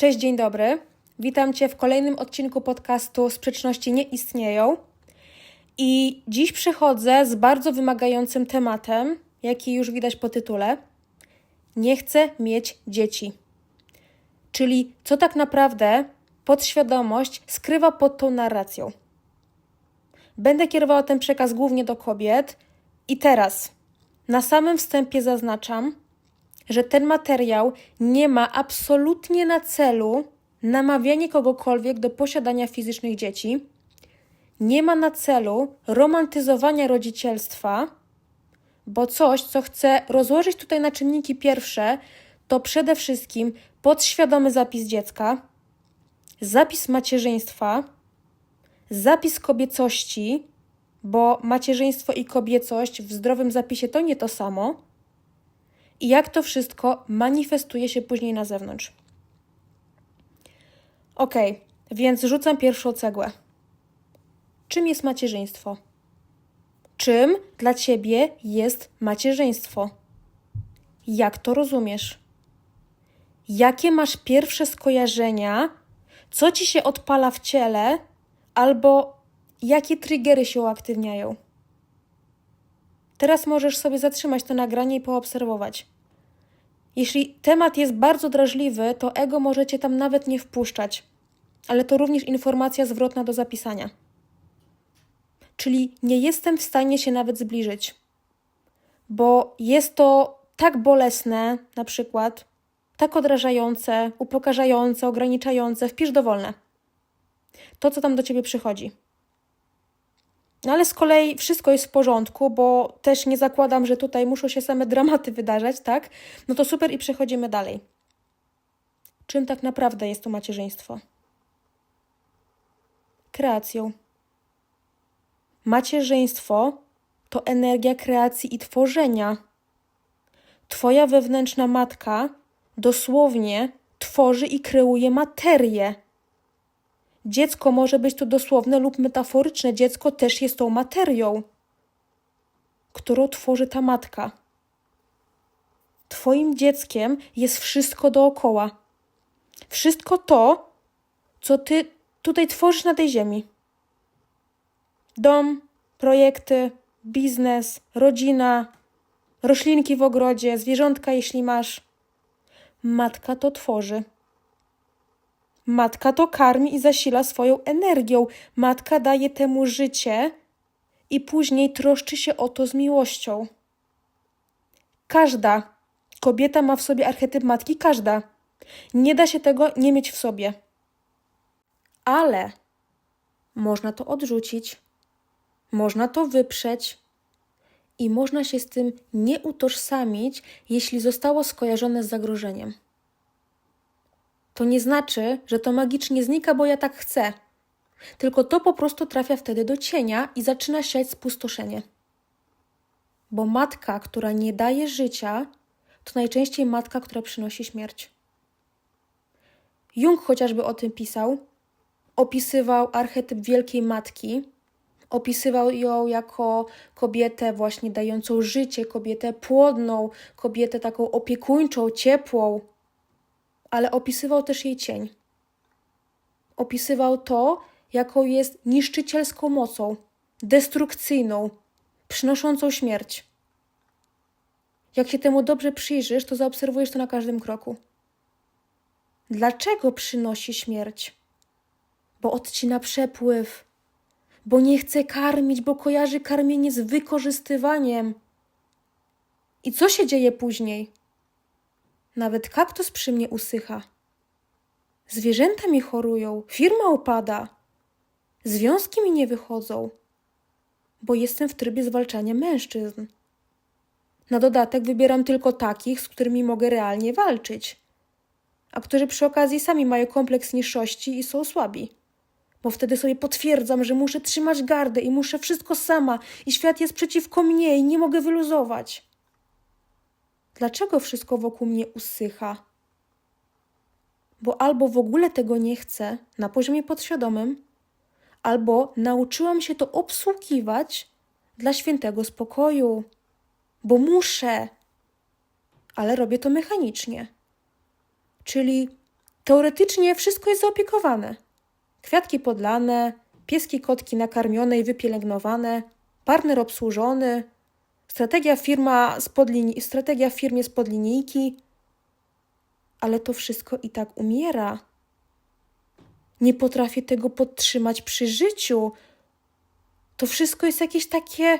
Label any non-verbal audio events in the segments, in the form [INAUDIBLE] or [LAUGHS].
Cześć, dzień dobry. Witam Cię w kolejnym odcinku podcastu Sprzeczności nie istnieją. I dziś przychodzę z bardzo wymagającym tematem, jaki już widać po tytule. Nie chcę mieć dzieci. Czyli co tak naprawdę podświadomość skrywa pod tą narracją. Będę kierowała ten przekaz głównie do kobiet. I teraz, na samym wstępie zaznaczam, że ten materiał nie ma absolutnie na celu namawianie kogokolwiek do posiadania fizycznych dzieci, nie ma na celu romantyzowania rodzicielstwa, bo coś, co chcę rozłożyć tutaj na czynniki pierwsze, to przede wszystkim podświadomy zapis dziecka, zapis macierzyństwa, zapis kobiecości, bo macierzyństwo i kobiecość w zdrowym zapisie to nie to samo i jak to wszystko manifestuje się później na zewnątrz. Ok, więc rzucam pierwszą cegłę. Czym jest macierzyństwo? Czym dla ciebie jest macierzyństwo? Jak to rozumiesz? Jakie masz pierwsze skojarzenia? Co ci się odpala w ciele? Albo jakie triggery się uaktywniają? Teraz możesz sobie zatrzymać to nagranie i poobserwować. Jeśli temat jest bardzo drażliwy, to ego możecie tam nawet nie wpuszczać, ale to również informacja zwrotna do zapisania. Czyli nie jestem w stanie się nawet zbliżyć, bo jest to tak bolesne, na przykład, tak odrażające, upokarzające, ograniczające, wpisz dowolne. To, co tam do ciebie przychodzi. No ale z kolei wszystko jest w porządku, bo też nie zakładam, że tutaj muszą się same dramaty wydarzać, tak? No to super i przechodzimy dalej. Czym tak naprawdę jest to macierzyństwo? Kreacją. Macierzyństwo to energia kreacji i tworzenia. Twoja wewnętrzna matka dosłownie tworzy i kreuje materię. Dziecko może być to dosłowne lub metaforyczne. Dziecko też jest tą materią, którą tworzy ta matka. Twoim dzieckiem jest wszystko dookoła. Wszystko to, co ty tutaj tworzysz na tej ziemi. Dom, projekty, biznes, rodzina, roślinki w ogrodzie, zwierzątka, jeśli masz. Matka to tworzy. Matka to karmi i zasila swoją energią. Matka daje temu życie i później troszczy się o to z miłością. Każda kobieta ma w sobie archetyp matki, każda. Nie da się tego nie mieć w sobie. Ale można to odrzucić, można to wyprzeć i można się z tym nie utożsamić, jeśli zostało skojarzone z zagrożeniem to nie znaczy, że to magicznie znika, bo ja tak chcę. Tylko to po prostu trafia wtedy do cienia i zaczyna siać spustoszenie. Bo matka, która nie daje życia, to najczęściej matka, która przynosi śmierć. Jung chociażby o tym pisał, opisywał archetyp wielkiej matki, opisywał ją jako kobietę właśnie dającą życie, kobietę płodną, kobietę taką opiekuńczą, ciepłą, ale opisywał też jej cień. Opisywał to, jaką jest niszczycielską mocą, destrukcyjną, przynoszącą śmierć. Jak się temu dobrze przyjrzysz, to zaobserwujesz to na każdym kroku. Dlaczego przynosi śmierć? Bo odcina przepływ, bo nie chce karmić, bo kojarzy karmienie z wykorzystywaniem. I co się dzieje później? Nawet kaktus przy mnie usycha. Zwierzęta mi chorują, firma upada. Związki mi nie wychodzą, bo jestem w trybie zwalczania mężczyzn. Na dodatek wybieram tylko takich, z którymi mogę realnie walczyć, a którzy przy okazji sami mają kompleks niższości i są słabi. Bo wtedy sobie potwierdzam, że muszę trzymać gardę i muszę wszystko sama, i świat jest przeciwko mnie i nie mogę wyluzować. Dlaczego wszystko wokół mnie usycha? Bo albo w ogóle tego nie chcę na poziomie podświadomym, albo nauczyłam się to obsługiwać dla świętego spokoju, bo muszę, ale robię to mechanicznie. Czyli Teoretycznie wszystko jest zaopiekowane. Kwiatki podlane, pieski, kotki nakarmione i wypielęgnowane, partner obsłużony, strategia, firma spod linii, strategia firmie spod linijki. Ale to wszystko i tak umiera. Nie potrafię tego podtrzymać przy życiu. To wszystko jest jakieś takie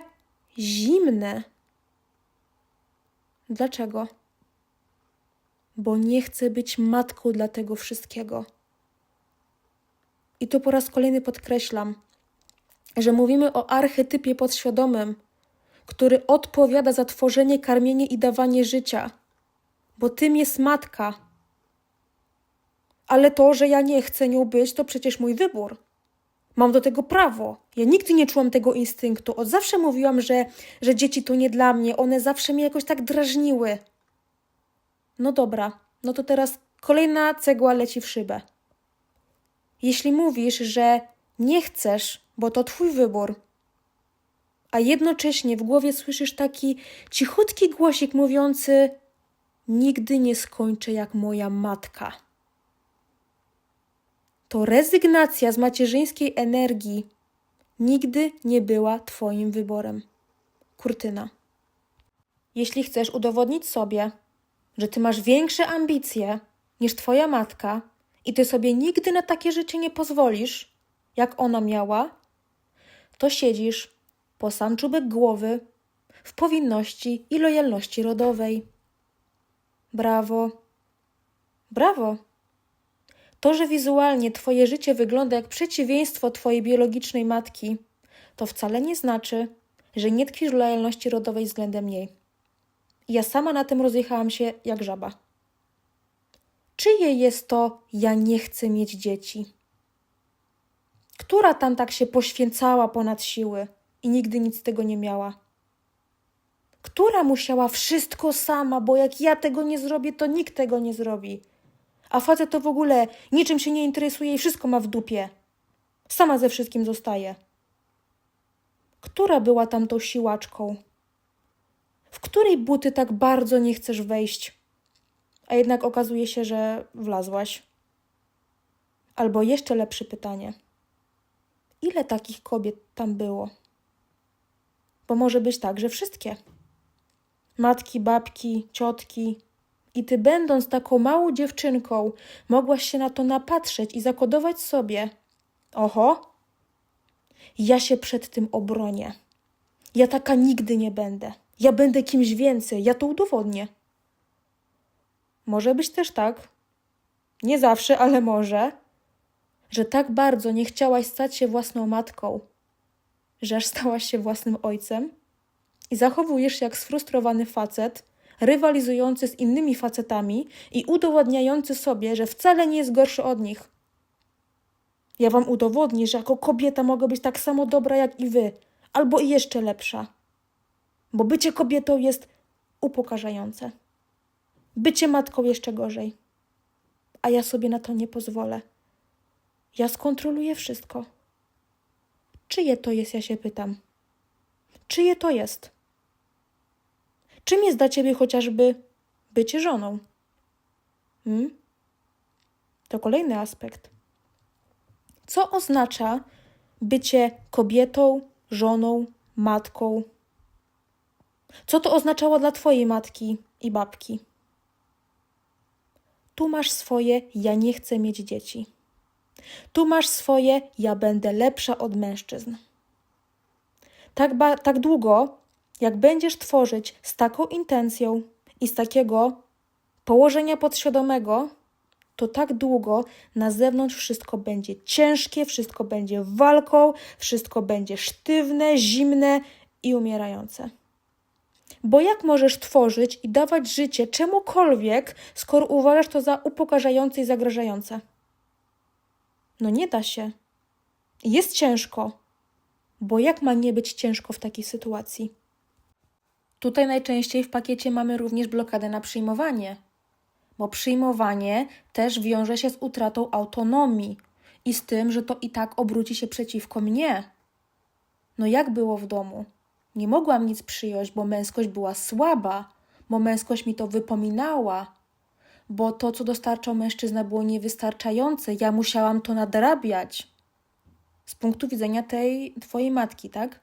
zimne. Dlaczego? Bo nie chcę być matką dla tego wszystkiego. I tu po raz kolejny podkreślam, że mówimy o archetypie podświadomym, który odpowiada za tworzenie, karmienie i dawanie życia, bo tym jest matka. Ale to, że ja nie chcę nią być, to przecież mój wybór. Mam do tego prawo. Ja nigdy nie czułam tego instynktu. Od zawsze mówiłam, że, że dzieci to nie dla mnie. One zawsze mnie jakoś tak drażniły. No dobra, no to teraz kolejna cegła leci w szybę. Jeśli mówisz, że nie chcesz, bo to twój wybór, a jednocześnie w głowie słyszysz taki cichutki głosik mówiący: Nigdy nie skończę jak moja matka. To rezygnacja z macierzyńskiej energii nigdy nie była Twoim wyborem. Kurtyna. Jeśli chcesz udowodnić sobie, że Ty masz większe ambicje niż Twoja matka i Ty sobie nigdy na takie rzeczy nie pozwolisz, jak ona miała, to siedzisz po sam czubek głowy w powinności i lojalności rodowej. Brawo. Brawo. To, że wizualnie Twoje życie wygląda jak przeciwieństwo Twojej biologicznej matki, to wcale nie znaczy, że nie tkwisz w lojalności rodowej względem niej. Ja sama na tym rozjechałam się jak żaba. Czyje jest to ja nie chcę mieć dzieci? Która tam tak się poświęcała ponad siły i nigdy nic z tego nie miała? Która musiała wszystko sama, bo jak ja tego nie zrobię, to nikt tego nie zrobi. A facet to w ogóle niczym się nie interesuje i wszystko ma w dupie. Sama ze wszystkim zostaje. Która była tam tą siłaczką? W której buty tak bardzo nie chcesz wejść? A jednak okazuje się, że wlazłaś. Albo jeszcze lepsze pytanie. Ile takich kobiet tam było? Bo może być tak, że wszystkie. Matki, babki, ciotki. I ty, będąc taką małą dziewczynką, mogłaś się na to napatrzeć i zakodować sobie: Oho, ja się przed tym obronię. Ja taka nigdy nie będę. Ja będę kimś więcej. Ja to udowodnię. Może być też tak, nie zawsze, ale może, że tak bardzo nie chciałaś stać się własną matką, że aż stałaś się własnym ojcem i zachowujesz się jak sfrustrowany facet, rywalizujący z innymi facetami i udowadniający sobie, że wcale nie jest gorszy od nich. Ja wam udowodnię, że jako kobieta mogę być tak samo dobra jak i wy, albo i jeszcze lepsza. Bo bycie kobietą jest upokarzające. Bycie matką jeszcze gorzej. A ja sobie na to nie pozwolę. Ja skontroluję wszystko. Czyje to jest, ja się pytam. Czyje to jest? Czym jest dla ciebie chociażby bycie żoną? Hmm? To kolejny aspekt. Co oznacza bycie kobietą, żoną, matką? Co to oznaczało dla twojej matki i babki? Tu masz swoje, ja nie chcę mieć dzieci. Tu masz swoje, ja będę lepsza od mężczyzn. Tak, ba- tak długo, jak będziesz tworzyć z taką intencją i z takiego położenia podświadomego, to tak długo na zewnątrz wszystko będzie ciężkie, wszystko będzie walką, wszystko będzie sztywne, zimne i umierające. Bo jak możesz tworzyć i dawać życie czemukolwiek, skoro uważasz to za upokarzające i zagrażające? No nie da się. Jest ciężko. Bo jak ma nie być ciężko w takiej sytuacji? Tutaj najczęściej w pakiecie mamy również blokadę na przyjmowanie, bo przyjmowanie też wiąże się z utratą autonomii i z tym, że to i tak obróci się przeciwko mnie. No jak było w domu? Nie mogłam nic przyjąć, bo męskość była słaba, bo męskość mi to wypominała, bo to, co dostarczał mężczyzna, było niewystarczające. Ja musiałam to nadrabiać z punktu widzenia tej twojej matki, tak?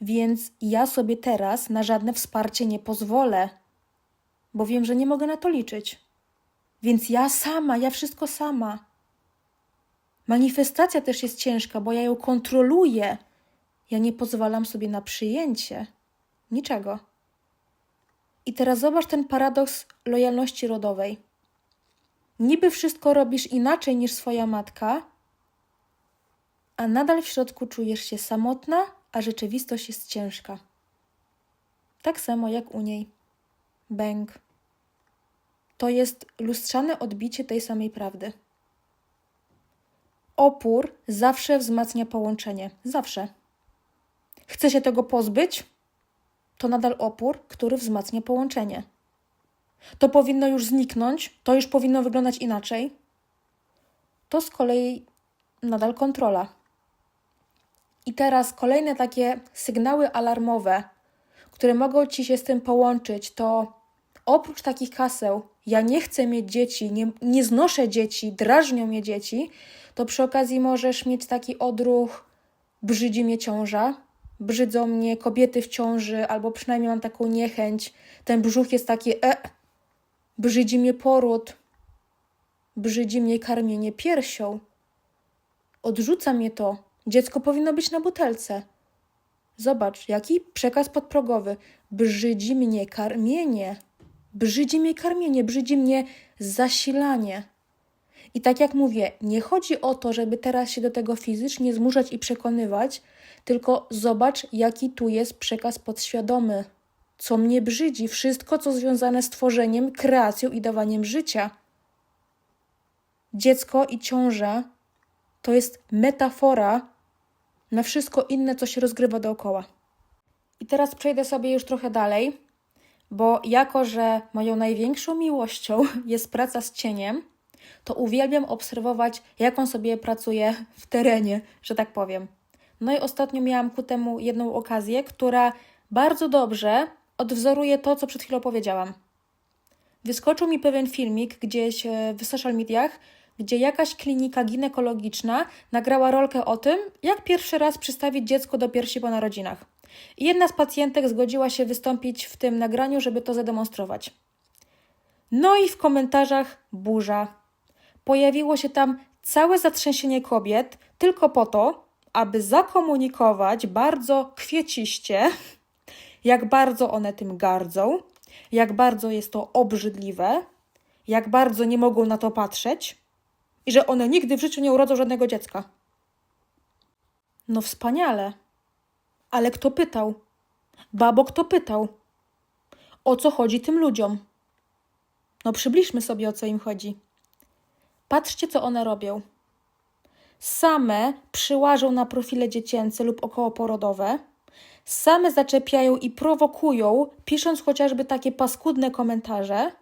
Więc ja sobie teraz na żadne wsparcie nie pozwolę, bo wiem, że nie mogę na to liczyć. Więc ja sama, ja wszystko sama. Manifestacja też jest ciężka, bo ja ją kontroluję. Ja nie pozwalam sobie na przyjęcie niczego. I teraz zobacz ten paradoks lojalności rodowej. Niby wszystko robisz inaczej niż swoja matka, a nadal w środku czujesz się samotna, a rzeczywistość jest ciężka. Tak samo jak u niej. Bęk. To jest lustrzane odbicie tej samej prawdy. Opór zawsze wzmacnia połączenie. Zawsze. Chce się tego pozbyć? To nadal opór, który wzmacnia połączenie. To powinno już zniknąć, to już powinno wyglądać inaczej. To z kolei nadal kontrola. I teraz kolejne takie sygnały alarmowe, które mogą ci się z tym połączyć, to oprócz takich kaseł, ja nie chcę mieć dzieci, nie, nie znoszę dzieci, drażnią mnie dzieci, to przy okazji możesz mieć taki odruch, brzydzi mnie ciąża, brzydzą mnie kobiety w ciąży, albo przynajmniej mam taką niechęć. Ten brzuch jest taki, e, brzydzi mnie poród, brzydzi mnie karmienie piersią. Odrzuca mnie to. Dziecko powinno być na butelce. Zobacz, jaki przekaz podprogowy. Brzydzi mnie karmienie. Brzydzi mnie karmienie, brzydzi mnie zasilanie. I tak jak mówię, nie chodzi o to, żeby teraz się do tego fizycznie zmuszać i przekonywać, tylko zobacz, jaki tu jest przekaz podświadomy. Co mnie brzydzi, wszystko, co związane z tworzeniem, kreacją i dawaniem życia. Dziecko i ciąża to jest metafora na wszystko inne, co się rozgrywa dookoła. I teraz przejdę sobie już trochę dalej, bo jako, że moją największą miłością [LAUGHS] jest praca z cieniem, to uwielbiam obserwować, jak on sobie pracuje w terenie, że tak powiem. No i ostatnio miałam ku temu jedną okazję, która bardzo dobrze odwzoruje to, co przed chwilą powiedziałam. Wyskoczył mi pewien filmik gdzieś e, w social mediach, gdzie jakaś klinika ginekologiczna nagrała rolkę o tym, jak pierwszy raz przystawić dziecko do piersi po narodzinach. I jedna z pacjentek zgodziła się wystąpić w tym nagraniu, żeby to zademonstrować. No i w komentarzach burza. Pojawiło się tam całe zatrzęsienie kobiet tylko po to, aby zakomunikować bardzo kwieciście, jak bardzo one tym gardzą, jak bardzo jest to obrzydliwe, jak bardzo nie mogą na to patrzeć i że one nigdy w życiu nie urodzą żadnego dziecka. No wspaniale. Ale kto pytał? Babo, kto pytał? O co chodzi tym ludziom? No przybliżmy sobie, o co im chodzi. Patrzcie, co one robią. Same przyłażą na profile dziecięce lub okołoporodowe, same zaczepiają i prowokują, pisząc chociażby takie paskudne komentarze,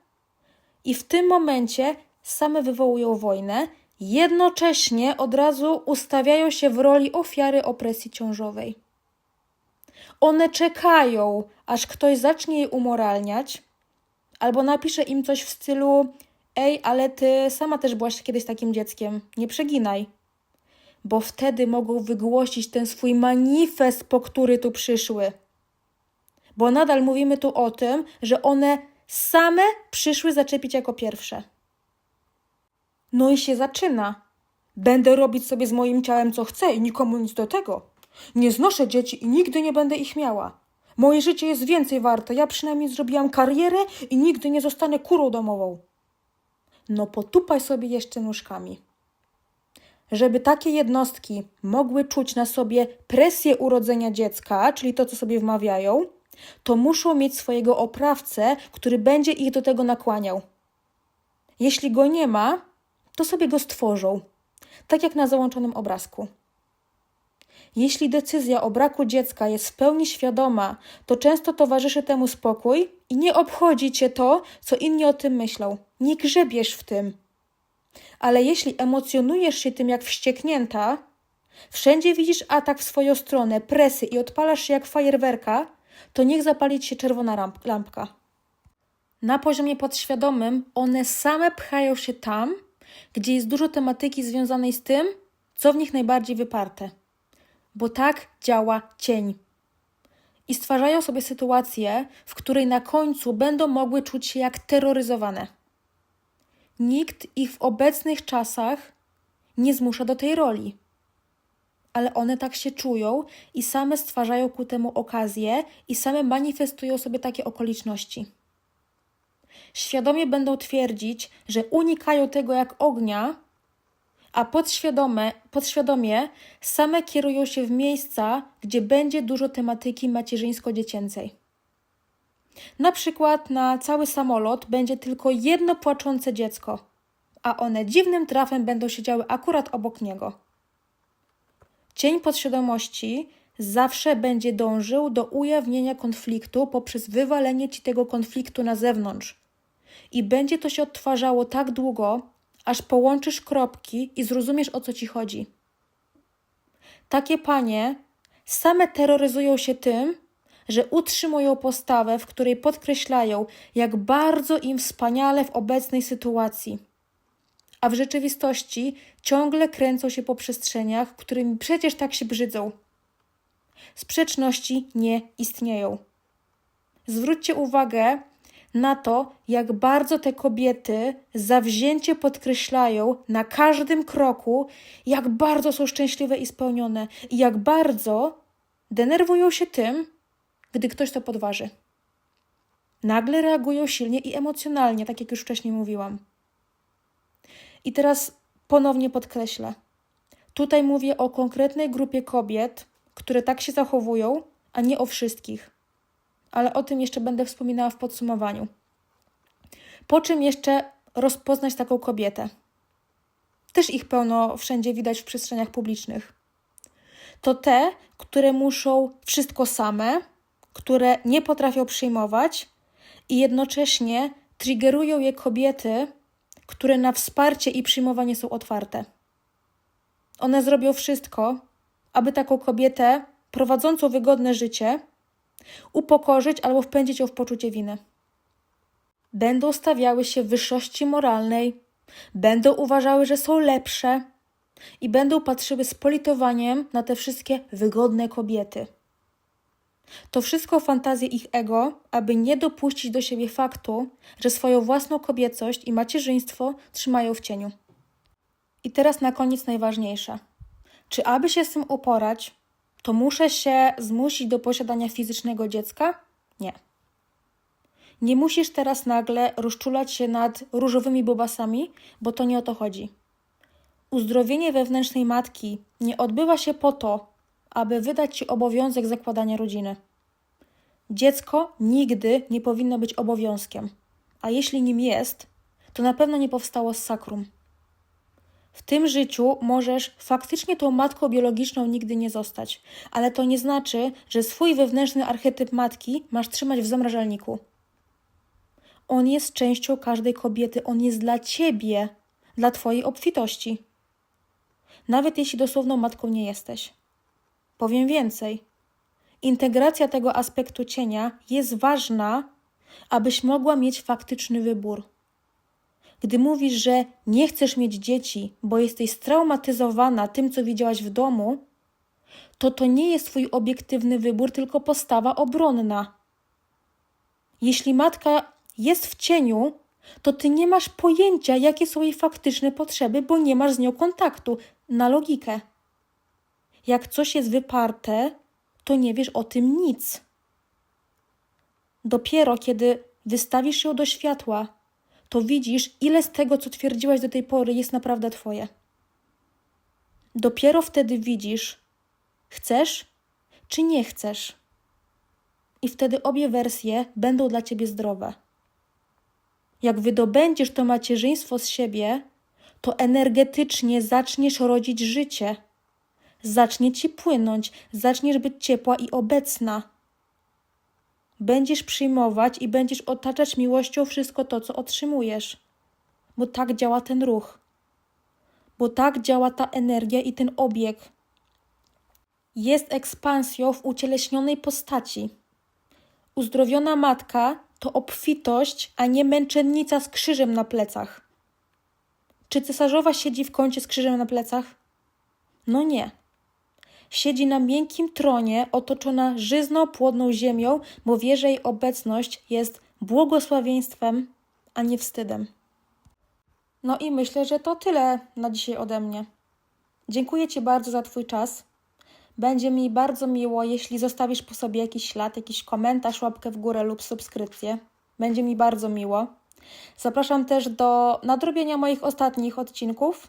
i w tym momencie same wywołują wojnę, jednocześnie od razu ustawiają się w roli ofiary opresji ciążowej. One czekają, aż ktoś zacznie je umoralniać, albo napisze im coś w stylu: Ej, ale ty sama też byłaś kiedyś takim dzieckiem, nie przeginaj. Bo wtedy mogą wygłosić ten swój manifest, po który tu przyszły. Bo nadal mówimy tu o tym, że one same przyszły zaczepić jako pierwsze. No i się zaczyna. Będę robić sobie z moim ciałem co chcę i nikomu nic do tego. Nie znoszę dzieci i nigdy nie będę ich miała. Moje życie jest więcej warte. Ja przynajmniej zrobiłam karierę i nigdy nie zostanę kurą domową. No potupaj sobie jeszcze nóżkami. Żeby takie jednostki mogły czuć na sobie presję urodzenia dziecka, czyli to, co sobie wmawiają, to muszą mieć swojego oprawcę, który będzie ich do tego nakłaniał. Jeśli go nie ma, to sobie go stworzą, tak jak na załączonym obrazku. Jeśli decyzja o braku dziecka jest w pełni świadoma, to często towarzyszy temu spokój i nie obchodzi cię to, co inni o tym myślą. Nie grzebiesz w tym. Ale jeśli emocjonujesz się tym jak wścieknięta, wszędzie widzisz atak w swoją stronę, presy i odpalasz się jak fajerwerka, to niech zapali ci się czerwona lampka. na poziomie podświadomym one same pchają się tam, gdzie jest dużo tematyki związanej z tym, co w nich najbardziej wyparte. Bo tak działa cień. I stwarzają sobie sytuację, w której na końcu będą mogły czuć się jak terroryzowane. Nikt ich w obecnych czasach nie zmusza do tej roli. Ale one tak się czują i same stwarzają ku temu okazję i same manifestują sobie takie okoliczności. Świadomie będą twierdzić, że unikają tego jak ognia, a podświadome, podświadomie same kierują się w miejsca, gdzie będzie dużo tematyki macierzyńsko-dziecięcej. Na przykład na cały samolot będzie tylko jedno płaczące dziecko, a one dziwnym trafem będą siedziały akurat obok niego. Cień podświadomości zawsze będzie dążył do ujawnienia konfliktu poprzez wywalenie ci tego konfliktu na zewnątrz. I będzie to się odtwarzało tak długo, aż połączysz kropki i zrozumiesz o co ci chodzi. Takie panie same terroryzują się tym, że utrzymują postawę, w której podkreślają, jak bardzo im wspaniale w obecnej sytuacji. A w rzeczywistości ciągle kręcą się po przestrzeniach, którymi przecież tak się brzydzą. Sprzeczności nie istnieją. Zwróćcie uwagę na to, jak bardzo te kobiety zawzięcie podkreślają na każdym kroku, jak bardzo są szczęśliwe i spełnione, i jak bardzo denerwują się tym, gdy ktoś to podważy. Nagle reagują silnie i emocjonalnie, tak jak już wcześniej mówiłam. I teraz ponownie podkreślę. Tutaj mówię o konkretnej grupie kobiet, które tak się zachowują, a nie o wszystkich. Ale o tym jeszcze będę wspominała w podsumowaniu. Po czym jeszcze rozpoznać taką kobietę? Też ich pełno wszędzie widać w przestrzeniach publicznych. To te, które muszą wszystko same, które nie potrafią przyjmować i jednocześnie triggerują je kobiety, które na wsparcie i przyjmowanie są otwarte. One zrobią wszystko, aby taką kobietę prowadzącą wygodne życie upokorzyć albo wpędzić ją w poczucie winy. Będą stawiały się wyższości moralnej, będą uważały, że są lepsze i będą patrzyły z politowaniem na te wszystkie wygodne kobiety. To wszystko fantazje ich ego, aby nie dopuścić do siebie faktu, że swoją własną kobiecość i macierzyństwo trzymają w cieniu. I teraz na koniec najważniejsze. Czy aby się z tym uporać, to muszę się zmusić do posiadania fizycznego dziecka? Nie. Nie musisz teraz nagle rozczulać się nad różowymi bobasami, bo to nie o to chodzi. Uzdrowienie wewnętrznej matki nie odbywa się po to, aby wydać ci obowiązek zakładania rodziny. Dziecko nigdy nie powinno być obowiązkiem, a jeśli nim jest, to na pewno nie powstało z sakrum. W tym życiu możesz faktycznie tą matką biologiczną nigdy nie zostać, ale to nie znaczy, że swój wewnętrzny archetyp matki masz trzymać w zamrażalniku. On jest częścią każdej kobiety, on jest dla ciebie, dla twojej obfitości. Nawet jeśli dosłowną matką nie jesteś. Powiem więcej. Integracja tego aspektu cienia jest ważna, abyś mogła mieć faktyczny wybór. Gdy mówisz, że nie chcesz mieć dzieci, bo jesteś straumatyzowana tym, co widziałaś w domu, to to nie jest Twój obiektywny wybór, tylko postawa obronna. Jeśli matka jest w cieniu, to Ty nie masz pojęcia, jakie są jej faktyczne potrzeby, bo nie masz z nią kontaktu na logikę. Jak coś jest wyparte, to nie wiesz o tym nic. Dopiero kiedy wystawisz ją do światła, to widzisz, ile z tego, co twierdziłaś do tej pory, jest naprawdę Twoje. Dopiero wtedy widzisz, chcesz czy nie chcesz. I wtedy obie wersje będą dla Ciebie zdrowe. Jak wydobędziesz to macierzyństwo z siebie, to energetycznie zaczniesz rodzić życie. Zacznie ci płynąć, zaczniesz być ciepła i obecna. Będziesz przyjmować i będziesz otaczać miłością wszystko to, co otrzymujesz. Bo tak działa ten ruch. Bo tak działa ta energia i ten obieg. Jest ekspansją w ucieleśnionej postaci. Uzdrowiona matka to obfitość, a nie męczennica z krzyżem na plecach. Czy cesarzowa siedzi w kącie z krzyżem na plecach? No nie. Siedzi na miękkim tronie, otoczona żyzną, płodną ziemią, bo wie, że jej obecność jest błogosławieństwem, a nie wstydem. No i myślę, że to tyle na dzisiaj ode mnie. Dziękuję Ci bardzo za Twój czas. Będzie mi bardzo miło, jeśli zostawisz po sobie jakiś ślad, jakiś komentarz, łapkę w górę lub subskrypcję. Będzie mi bardzo miło. Zapraszam też do nadrobienia moich ostatnich odcinków.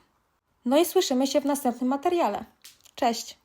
No i słyszymy się w następnym materiale. Cześć!